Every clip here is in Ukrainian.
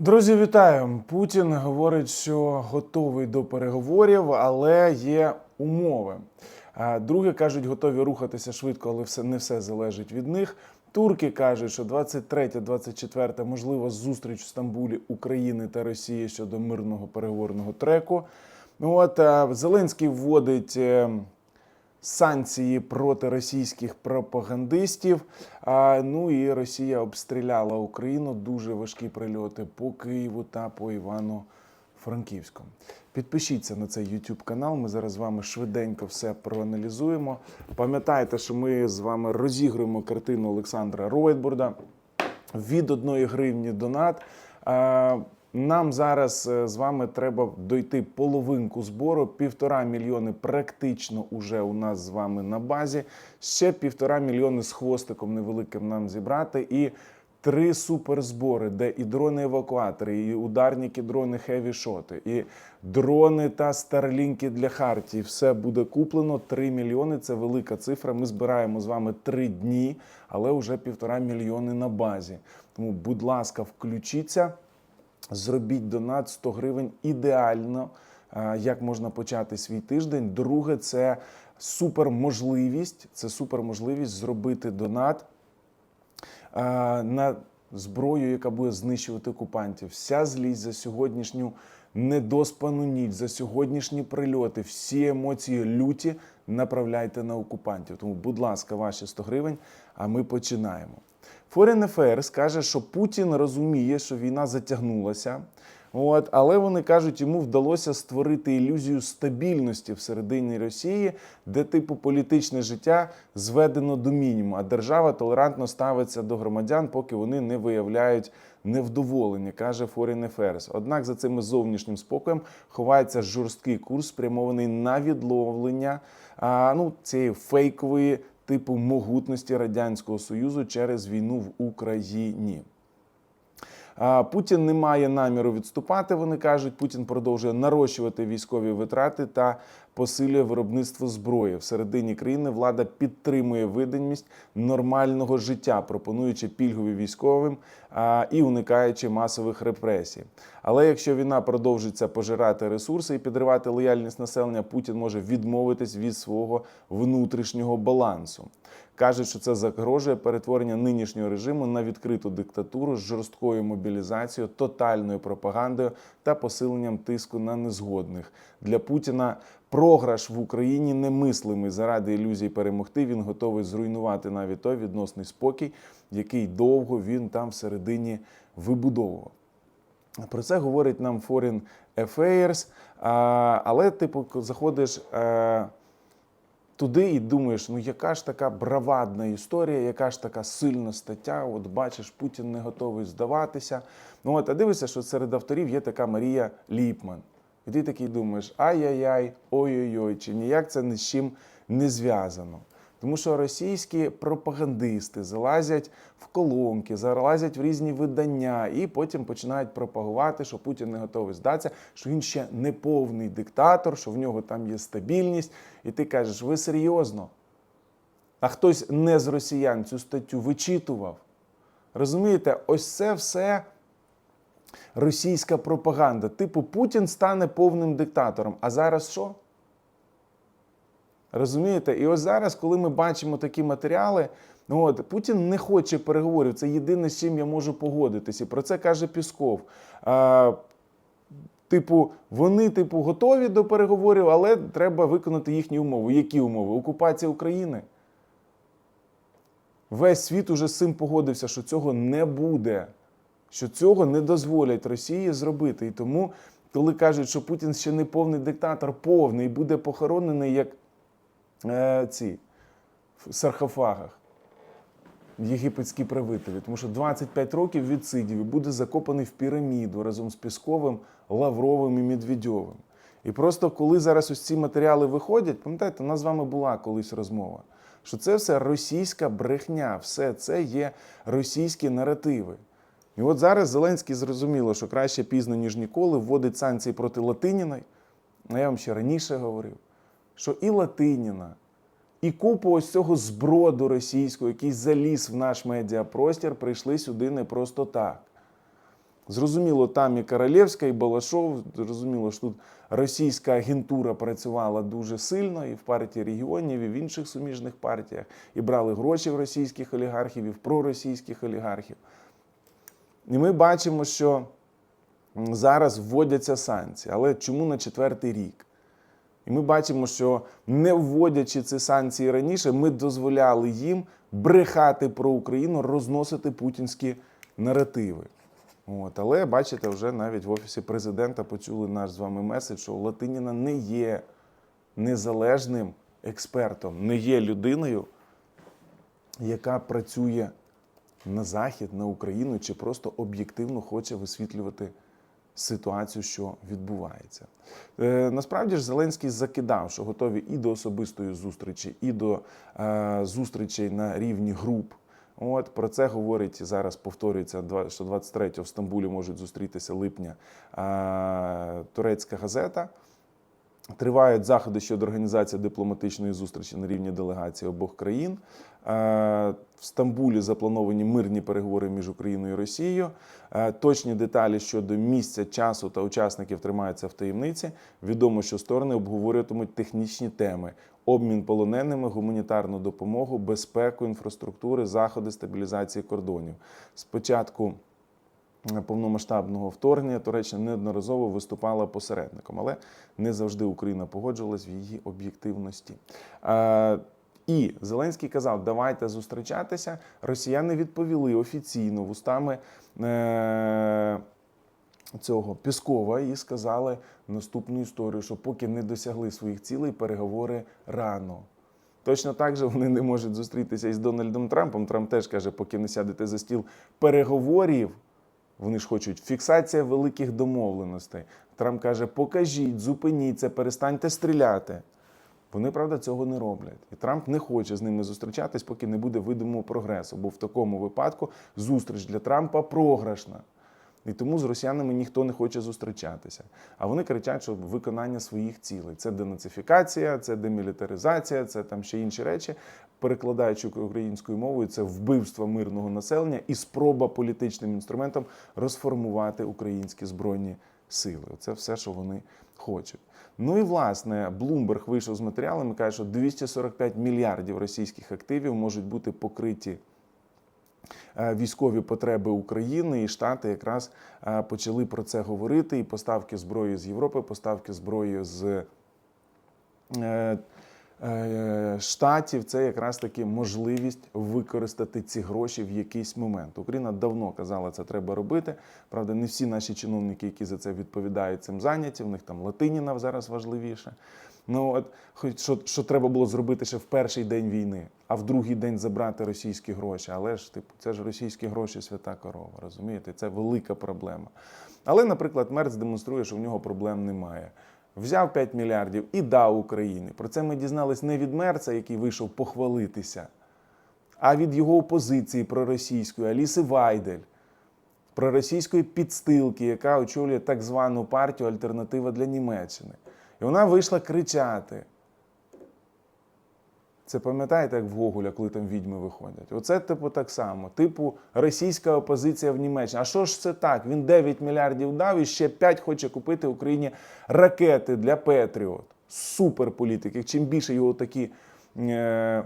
Друзі, вітаю! Путін говорить, що готовий до переговорів, але є умови. А Другі кажуть, готові рухатися швидко, але все не все залежить від них. Турки кажуть, що 23-24 можлива зустріч в Стамбулі України та Росії щодо мирного переговорного треку. От Зеленський вводить. Санкції проти російських пропагандистів. А, ну і Росія обстріляла Україну. Дуже важкі прильоти по Києву та по Івано-Франківську. Підпишіться на цей YouTube канал. Ми зараз з вами швиденько все проаналізуємо. Пам'ятайте, що ми з вами розігруємо картину Олександра Ройтбурда від 1 гривні донат. Нам зараз е, з вами треба дойти половинку збору. Півтора мільйони практично уже у нас з вами на базі. Ще півтора мільйони з хвостиком невеликим нам зібрати. І три суперзбори, де і дрони-евакуатори, і ударники дрони хеві-шоти, і дрони та старлінки для Хартії. Все буде куплено. 3 мільйони це велика цифра. Ми збираємо з вами три дні, але вже півтора мільйони на базі. Тому, будь ласка, включіться. Зробіть донат 100 гривень ідеально, е, як можна почати свій тиждень. Друге, це суперможливість. Це суперможливість зробити донат е, на зброю, яка буде знищувати окупантів. Вся злість за сьогоднішню недоспану ніч, за сьогоднішні прильоти, всі емоції люті направляйте на окупантів. Тому, будь ласка, ваші 100 гривень, а ми починаємо. Foreign Affairs каже, що Путін розуміє, що війна затягнулася. От, але вони кажуть, йому вдалося створити ілюзію стабільності всередині Росії, де типу політичне життя зведено до мінімуму, а держава толерантно ставиться до громадян, поки вони не виявляють невдоволення, каже Foreign Affairs. Однак за цим зовнішнім спокоєм ховається жорсткий курс, спрямований на відловлення а, ну, цієї фейкової типу могутності радянського союзу через війну в Україні. Путін не має наміру відступати. Вони кажуть, Путін продовжує нарощувати військові витрати та посилює виробництво зброї. Всередині країни влада підтримує видимість нормального життя, пропонуючи пільгові військовим і уникаючи масових репресій. Але якщо війна продовжиться пожирати ресурси і підривати лояльність населення, Путін може відмовитись від свого внутрішнього балансу. Кажуть, що це загрожує перетворення нинішнього режиму на відкриту диктатуру з жорсткою мобілізацією, тотальною пропагандою та посиленням тиску на незгодних. Для Путіна програш в Україні немислимий. Заради ілюзій перемогти він готовий зруйнувати навіть той відносний спокій, який довго він там всередині вибудовував. Про це говорить нам Foreign Affairs, але типу заходиш. Туди і думаєш, ну яка ж така бравадна історія, яка ж така сильна стаття. От бачиш, Путін не готовий здаватися. Ну от, а дивишся, що серед авторів є така Марія Ліпман. І ти такий думаєш, ай-яй-яй, ой-ой-ой, чи ніяк це ні з чим не зв'язано. Тому що російські пропагандисти залазять в колонки, залазять в різні видання і потім починають пропагувати, що Путін не готовий здатися, що він ще не повний диктатор, що в нього там є стабільність. І ти кажеш, ви серйозно? А хтось не з росіян цю статтю вичитував. Розумієте, ось це все російська пропаганда. Типу, Путін стане повним диктатором. А зараз що? Розумієте? І ось зараз, коли ми бачимо такі матеріали, ну от Путін не хоче переговорів. Це єдине, з чим я можу погодитися. Про це каже Пісков. А, Типу, вони, типу, готові до переговорів, але треба виконати їхні умови. Які умови? Окупація України. Весь світ уже з цим погодився, що цього не буде, що цього не дозволять Росії зробити. І тому, коли кажуть, що Путін ще не повний диктатор, повний і буде похоронений як е, ці в саркофагах. Єгипетські правителі, тому що 25 років відсидів і буде закопаний в піраміду разом з Пісковим, Лавровим і Медведьовим. І просто коли зараз ось ці матеріали виходять, пам'ятаєте, у нас з вами була колись розмова, що це все російська брехня, все це є російські наративи. І от зараз Зеленський зрозуміло, що краще пізно, ніж ніколи, вводить санкції проти Латиніної. А я вам ще раніше говорив, що і Латиніна, і купу ось цього зброду російського, який заліз в наш медіапростір, прийшли сюди не просто так. Зрозуміло, там і Королевська, і Балашов. Зрозуміло, що тут російська агентура працювала дуже сильно і в партії регіонів, і в інших суміжних партіях, і брали гроші в російських олігархів, і в проросійських олігархів. І ми бачимо, що зараз вводяться санкції. Але чому на четвертий рік? І ми бачимо, що не вводячи ці санкції раніше, ми дозволяли їм брехати про Україну, розносити путінські наративи. От, але бачите, вже навіть в офісі президента почули наш з вами меседж, що Латиніна не є незалежним експертом, не є людиною, яка працює на захід, на Україну, чи просто об'єктивно хоче висвітлювати ситуацію, що відбувається. Е, насправді ж Зеленський закидав, що готові і до особистої зустрічі, і до е, зустрічей на рівні груп. От про це говорить зараз. Повторюється що 23 в Стамбулі можуть зустрітися липня е, турецька газета. Тривають заходи щодо організації дипломатичної зустрічі на рівні делегацій обох країн. Е, В Стамбулі заплановані мирні переговори між Україною і Росією. Е, Точні деталі щодо місця, часу та учасників тримаються в таємниці. Відомо, що сторони обговорюватимуть технічні теми: обмін полоненими, гуманітарну допомогу, безпеку, інфраструктури, заходи стабілізації кордонів. Спочатку повномасштабного вторгнення Туреччина неодноразово виступала посередником, але не завжди Україна погоджувалась в її об'єктивності. І Зеленський казав, давайте зустрічатися. Росіяни відповіли офіційно вустами е, цього Піскова і сказали наступну історію, що поки не досягли своїх цілей, переговори рано. Точно так же вони не можуть зустрітися із Дональдом Трампом. Трамп теж каже, поки не сядете за стіл переговорів. Вони ж хочуть фіксація великих домовленостей. Трамп каже: покажіть, зупиніться, перестаньте стріляти. Вони, правда, цього не роблять. І Трамп не хоче з ними зустрічатись, поки не буде видимого прогресу. Бо в такому випадку зустріч для Трампа програшна. І тому з росіянами ніхто не хоче зустрічатися. А вони кричать, що виконання своїх цілей це денацифікація, це демілітаризація, це там ще інші речі. Перекладаючи українською мовою, це вбивство мирного населення і спроба політичним інструментом розформувати українські збройні сили. Це все, що вони хочуть. Ну і власне Блумберг вийшов з матеріалами, каже, що 245 мільярдів російських активів можуть бути покриті військові потреби України, і Штати якраз е, почали про це говорити. І поставки зброї з Європи, поставки зброї з е, е, штатів це якраз таки можливість використати ці гроші в якийсь момент. Україна давно казала, це треба робити. Правда, не всі наші чиновники, які за це відповідають, цим зайняті. В них там Латиніна зараз важливіше. Ну от хоч що, що треба було зробити ще в перший день війни, а в другий день забрати російські гроші. Але ж типу, це ж російські гроші, свята корова. Розумієте? Це велика проблема. Але, наприклад, Мерц демонструє, що в нього проблем немає. Взяв 5 мільярдів і дав Україні. Про це ми дізнались не від Мерца, який вийшов похвалитися, а від його опозиції проросійської Аліси Вайдель, проросійської підстилки, яка очолює так звану партію Альтернатива для Німеччини. І вона вийшла кричати. Це пам'ятаєте, як в Гоголя, коли там відьми виходять? Оце, типу, так само. Типу, російська опозиція в Німеччині. А що ж це так? Він 9 мільярдів дав і ще 5 хоче купити Україні ракети для Петріот. Супер політики. Чим більше його такі е,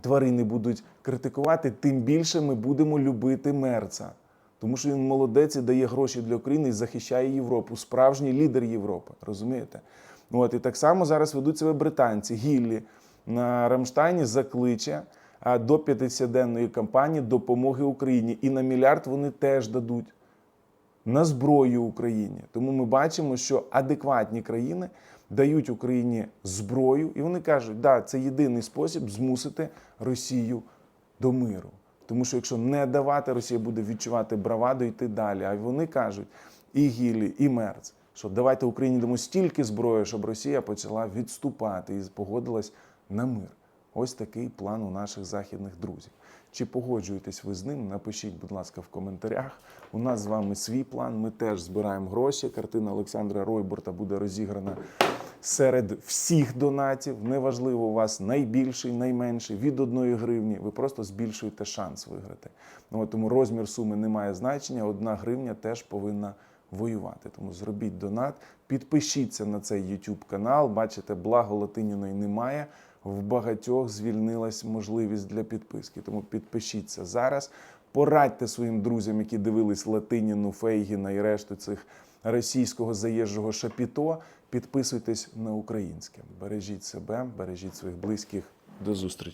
тварини будуть критикувати, тим більше ми будемо любити мерца. Тому що він молодець і дає гроші для України і захищає Європу. Справжній лідер Європи. Розумієте? От, і так само зараз ведуть себе британці. Гіллі на Рамштайні закличе до 50-денної кампанії допомоги Україні. І на мільярд вони теж дадуть на зброю Україні. Тому ми бачимо, що адекватні країни дають Україні зброю, і вони кажуть, да, це єдиний спосіб змусити Росію до миру. Тому що якщо не давати, Росія буде відчувати браваду йти далі. А вони кажуть, і Гілі, і Мерц, що давайте Україні дамо стільки зброї, щоб Росія почала відступати і погодилась на мир. Ось такий план у наших західних друзів. Чи погоджуєтесь ви з ним? Напишіть, будь ласка, в коментарях. У нас з вами свій план. Ми теж збираємо гроші. Картина Олександра Ройборта буде розіграна серед всіх донатів. Неважливо, у вас найбільший, найменший від одної гривні. Ви просто збільшуєте шанс виграти. Ну, тому розмір суми не має значення. Одна гривня теж повинна воювати. Тому зробіть донат, підпишіться на цей YouTube канал. Бачите, благо Латиніної немає. В багатьох звільнилась можливість для підписки. Тому підпишіться зараз. Порадьте своїм друзям, які дивились Латиніну, Фейгіна і решту цих російського заїжджого шапіто. Підписуйтесь на українське. Бережіть себе, бережіть своїх близьких. До зустрічі.